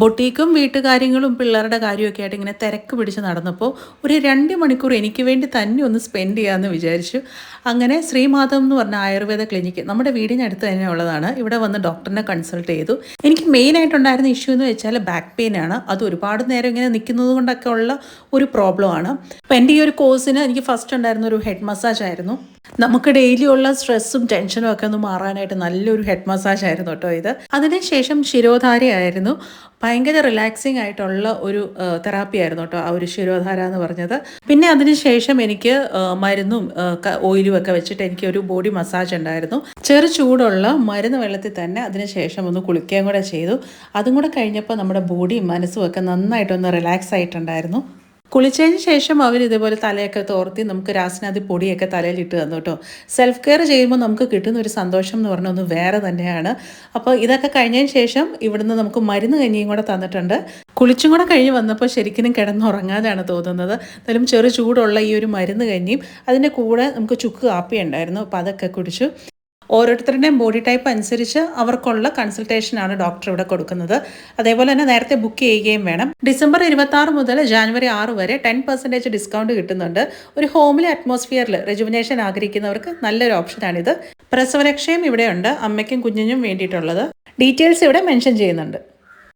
ബൊട്ടീക്കും വീട്ടുകാര്യങ്ങളും പിള്ളേരുടെ കാര്യമൊക്കെ ആയിട്ട് ഇങ്ങനെ തിരക്ക് പിടിച്ച് നടന്നപ്പോൾ ഒരു രണ്ട് മണിക്കൂർ എനിക്ക് വേണ്ടി തന്നെ ഒന്ന് സ്പെൻഡ് ചെയ്യാമെന്ന് വിചാരിച്ചു. അങ്ങനെ ശ്രീമാധവം എന്ന് പറഞ്ഞ ആയുർവേദ ക്ലിനിക്ക് നമ്മുടെ വീടിനടുത്ത് തന്നെ ഉള്ളതാണ്. ഇവിടെ വന്ന് ഡോക്ടറിനെ കൺസൾട്ട് ചെയ്തു. എനിക്ക് മെയിൻ ആയിട്ടുണ്ടായിരുന്ന ഇഷ്യൂ എന്ന് വെച്ചാൽ ബാക്ക് പെയിൻ ആണ്. അത് ഒരുപാട് നേരം ഇങ്ങനെ നിൽക്കുന്നത് കൊണ്ടൊക്കെ ഉള്ള ഒരു പ്രോബ്ലമാണ് അപ്പോൾ എന്റെ ഈ ഒരു കോഴ്സിന് എനിക്ക് ഫസ്റ്റ് ഉണ്ടായിരുന്ന ഒരു ഹെഡ് മസാജ് ആയിരുന്നു. നമുക്ക് ഡെയിലി ഉള്ള സ്ട്രെസ്സും ടെൻഷനും ഒക്കെ ഒന്ന് മാറാനായിട്ട് നല്ലൊരു ഹെഡ് മസാജ് ആയിരുന്നു കേട്ടോ ഇത്. അതിനുശേഷം ശിരോധാരയായിരുന്നു ഭയങ്കര റിലാക്സിങ് ആയിട്ടുള്ള ഒരു തെറാപ്പി ആയിരുന്നു കേട്ടോ ആ ഒരു ശിരോധാര എന്ന് പറഞ്ഞത്. പിന്നെ അതിനുശേഷം എനിക്ക് മരുന്നും ഓയിലും ഒക്കെ വെച്ചിട്ട് എനിക്ക് ഒരു ബോഡി മസാജ് ഉണ്ടായിരുന്നു. ചെറു ചൂടുള്ള മരുന്ന് വെള്ളത്തിൽ തന്നെ അതിനുശേഷം ഒന്ന് കുളിക്കുകയും കൂടെ ചെയ്തു. അതും കൂടെ കഴിഞ്ഞപ്പോൾ നമ്മുടെ ബോഡിയും മനസ്സും ഒക്കെ നന്നായിട്ടൊന്ന് റിലാക്സ് ആയിട്ടുണ്ടായിരുന്നു. കുളിച്ചതിന് ശേഷം അവർ ഇതേപോലെ തലയൊക്കെ തോർത്തി നമുക്ക് രാസനാഥി പൊടിയൊക്കെ തലയിൽ ഇട്ട് തന്നു കേട്ടോ. സെൽഫ് കെയർ ചെയ്യുമ്പോൾ നമുക്ക് കിട്ടുന്ന ഒരു സന്തോഷം എന്ന് പറഞ്ഞാൽ ഒന്ന് വേറെ തന്നെയാണ്. അപ്പോൾ ഇതൊക്കെ കഴിഞ്ഞതിന് ശേഷം ഇവിടുന്ന് നമുക്ക് മരുന്ന് കഞ്ഞിയും കൂടെ തന്നിട്ടുണ്ട്. കുളിച്ചും കൂടെ കഴിഞ്ഞ് വന്നപ്പോൾ ശരിക്കും കിടന്നുറങ്ങാതെയാണ് തോന്നുന്നത്. എന്തായാലും ചെറു ചൂടുള്ള ഈ ഒരു മരുന്ന് കഞ്ഞിയും അതിന്റെ കൂടെ നമുക്ക് ചുക്ക് കാപ്പി ഉണ്ടായിരുന്നു അപ്പോൾ അതൊക്കെ കുടിച്ചു. ഓരോരുത്തരുടെയും ബോഡി ടൈപ്പ് അനുസരിച്ച് അവർക്കുള്ള കൺസൾട്ടേഷനാണ് ഡോക്ടർ ഇവിടെ കൊടുക്കുന്നത്. അതേപോലെ തന്നെ നേരത്തെ ബുക്ക് ചെയ്യുകയും വേണം. ഡിസംബർ ഇരുപത്തി ആറ് മുതൽ ജാനുവരി ആറ് വരെ ടെൻ പെർസെന്റേജ് ഡിസ്കൗണ്ട് കിട്ടുന്നുണ്ട്. ഒരു ഹോമിലെ അറ്റ്മോസ്ഫിയറിൽ റെജുവിനേഷൻ ആഗ്രഹിക്കുന്നവർക്ക് നല്ലൊരു ഓപ്ഷനാണിത് പ്രസവരക്ഷയും ഇവിടെയുണ്ട്. അമ്മയ്ക്കും കുഞ്ഞിനും വേണ്ടിയിട്ടുള്ളത്. ഡീറ്റെയിൽസ് ഇവിടെ മെൻഷൻ ചെയ്യുന്നുണ്ട്.